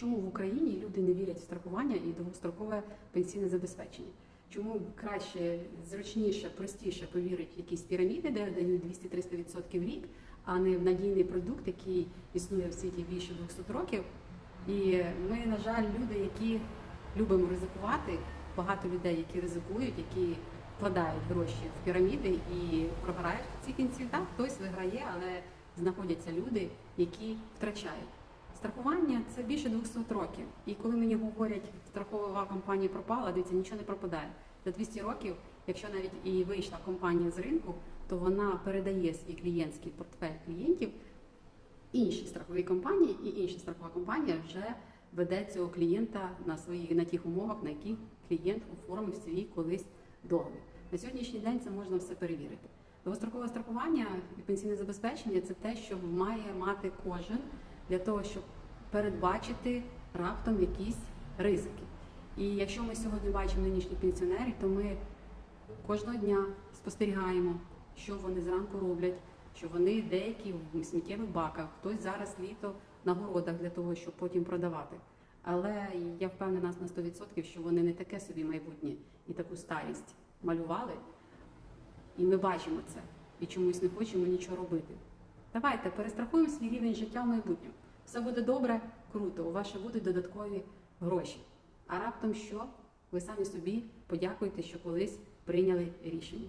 Чому в Україні люди не вірять в страхування і довгострокове пенсійне забезпечення? Чому краще, зручніше, простіше повірити в якісь піраміди, де дають 200-300% в рік, а не в надійний продукт, який існує в світі більше 200 років? І ми, на жаль, люди, які любимо ризикувати, багато людей, які ризикують, які вкладають гроші в піраміди і програють в ці кінці. Так, хтось виграє, але знаходяться люди, які втрачають. Страхування це більше 200 років. І коли мені говорять, страхова компанія пропала, дивіться, нічого не пропадає. За 200 років, якщо навіть і вийшла компанія з ринку, то вона передає свій клієнтський портфель клієнтів іншій страховій компанії, і інша страхова компанія вже веде цього клієнта на свої на тих умовах, на які клієнт оформив свій колись договір. На сьогоднішній день це можна все перевірити. Довгострокове страхування і пенсійне забезпечення це те, що має мати кожен для того, щоб передбачити раптом якісь ризики. І якщо ми сьогодні бачимо нинішніх пенсіонерів, то ми кожного дня спостерігаємо, що вони зранку роблять, що вони деякі в сміттєвих баках, хтось зараз літо на городах для того, щоб потім продавати. Але я впевнена на 100%, що вони не таке собі майбутнє і таку старість малювали. І ми бачимо це і чомусь не хочемо нічого робити. Давайте перестрахуємо свій рівень життя в майбутньому. Все буде добре, круто, у вас ще будуть додаткові гроші. А раптом що? Ви самі собі подякуєте, що колись прийняли рішення.